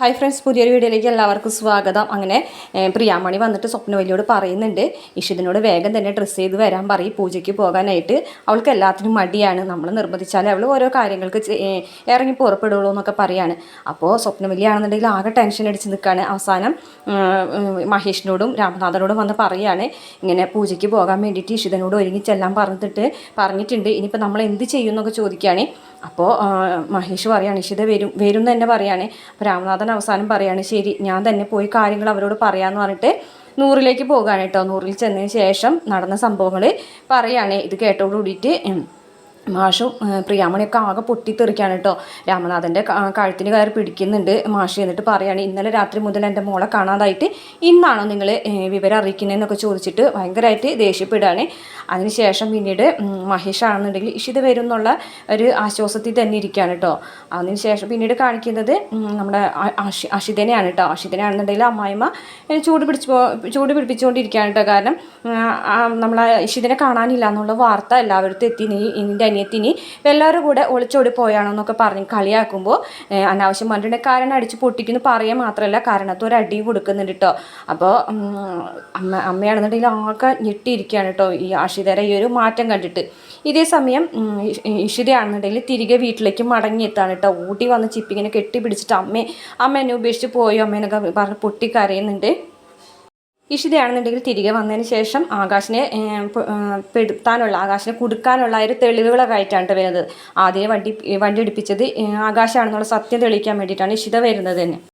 Hi friends പുതിയൊരു വീഡിയോയിലേക്ക് എല്ലാവർക്കും സ്വാഗതം. അങ്ങനെ പ്രിയാമണി വന്നിട്ട് സ്വപ്നവല്ലിയോട് പറയുന്നുണ്ട്. ഇഷിതിനോട് വേഗം തന്നെ ഡ്രസ്സ് ചെയ്ത് വരാൻ പറയും പൂജയ്ക്ക് പോകാനായിട്ട്. അവൾക്ക് എല്ലാത്തിനും മടിയാണ്. നമ്മൾ നിർബന്ധിച്ചാൽ അവൾ ഓരോ കാര്യങ്ങൾക്ക് ഇറങ്ങി പുറപ്പെടുള്ളൂ എന്നൊക്കെ പറയാണ്. അപ്പോൾ സ്വപ്നവല്ലിയാണെന്നുണ്ടെങ്കിൽ ആകെ ടെൻഷൻ അടിച്ച് നിൽക്കുകയാണ് അവസാനം മഹേഷിനോടും രാമനാഥനോടും വന്ന് പറയുകയാണ് ഇങ്ങനെ പൂജയ്ക്ക് പോകാൻ വേണ്ടിയിട്ട് ഇഷിതനോട് ഒരുങ്ങി ചെല്ലാൻ പറഞ്ഞിട്ട് പറഞ്ഞിട്ടുണ്ട്. ഇനിയിപ്പോൾ നമ്മൾ എന്ത് ചെയ്യും എന്നൊക്കെ ചോദിക്കുകയാണ് അപ്പോൾ മഹേഷ് പറയുകയാണ് ഇഷിത വരും വരും എന്ന് തന്നെ പറയുകയാണ് അപ്പോൾ രാമനാഥൻ അവസാനം പറയാണ് ശരി ഞാൻ തന്നെ പോയി കാര്യങ്ങൾ അവരോട് പറയാമെന്ന് പറഞ്ഞിട്ട് നൂറിലേക്ക് പോകുകയാണ് കേട്ടോ. നൂറിൽ ചെന്നതിന് ശേഷം നടന്ന സംഭവങ്ങൾ പറയാണ്. ഇത് കേട്ടോട് കൂടിയിട്ട് ഉം, മാഷും പ്രിയാമണിയൊക്കെ ആകെ പൊട്ടിത്തെറിക്കാണ് കേട്ടോ. രാമനാഥന്റെ കഴുത്തിന് കയറി പിടിക്കുന്നുണ്ട് മാഷ് എന്നിട്ട് പറയാണ് ഇന്നലെ രാത്രി മുതൽ എന്റെ മോളെ കാണാതായിട്ട് ഇന്നാണോ നിങ്ങൾ വിവരം അറിയിക്കുന്നതെന്നൊക്കെ ചോദിച്ചിട്ട് ഭയങ്കരമായിട്ട് ദേഷ്യപ്പെടുകയാണ്. അതിനുശേഷം പിന്നീട് മഹേഷാണെന്നുണ്ടെങ്കിൽ ഇഷിത വരും എന്നുള്ള ഒരു ആശ്വാസത്തിൽ തന്നെ ഇരിക്കുകയാണ് കേട്ടോ. അതിനുശേഷം പിന്നീട് കാണിക്കുന്നത് നമ്മുടെ അഷി അഷിതനെയാണ് കേട്ടോ. അഷിതനാണെന്നുണ്ടെങ്കിൽ അമ്മായിമ്മ ചൂട് പിടിച്ച് ചൂട് പിടിപ്പിച്ചുകൊണ്ടിരിക്കുകയാണ് കേട്ടോ. കാരണം നമ്മളെ ഇഷിതനെ കാണാനില്ല എന്നുള്ള വാർത്ത എല്ലാവരും എത്തി. നീ നിന്റെ അനിയത്തിനി എല്ലാവരും കൂടെ ഒളിച്ചോടി പോയാണോ എന്നൊക്കെ പറഞ്ഞ് കളിയാക്കുമ്പോൾ അനാവശ്യം പറഞ്ഞിട്ടുണ്ടെങ്കിൽ കാരണം അടിച്ച് പൊട്ടിക്കുന്നു പറയുക മാത്രമല്ല കാരണത്ത് ഒരു അടി കൊടുക്കുന്നുണ്ട് കേട്ടോ അപ്പോൾ അമ്മ അമ്മയാണെന്നുണ്ടെങ്കിൽ ആകെ ഞെട്ടിയിരിക്കുകയാണ് കേട്ടോ ഈ ആഷിതരെ ഈ ഒരു മാറ്റം കണ്ടിട്ട്. ഇതേ സമയം ഇഷിതയാണെന്നുണ്ടെങ്കിൽ തിരികെ വീട്ടിലേക്ക് മടങ്ങിയെത്താണ് കേട്ടോ ഊട്ടി വന്ന് ചിപ്പിങ്ങനെ കെട്ടിപ്പിടിച്ചിട്ട് അമ്മേ അമ്മ എന്നെ ഉപേക്ഷിച്ച് പോയോ? അമ്മേനൊക്കെ പറഞ്ഞ് പൊട്ടിക്കരയുന്നുണ്ട്. ഇഷിതയാണെന്നുണ്ടെങ്കിൽ തിരികെ വന്നതിന് ശേഷം ആകാശിനെ പെടുത്താനുള്ള ആകാശിനെ കുടുക്കാനുള്ള ഒരു തെളിവുകളൊക്കെ ആയിട്ടാണ് ട്ടോ വരുന്നത്. ആദ്യം വണ്ടി വണ്ടി ഇടിപ്പിച്ചത് ആകാശമാണെന്നുള്ള സത്യം തെളിയിക്കാൻ വേണ്ടിയിട്ടാണ് ഇഷിത വരുന്നത് തന്നെ.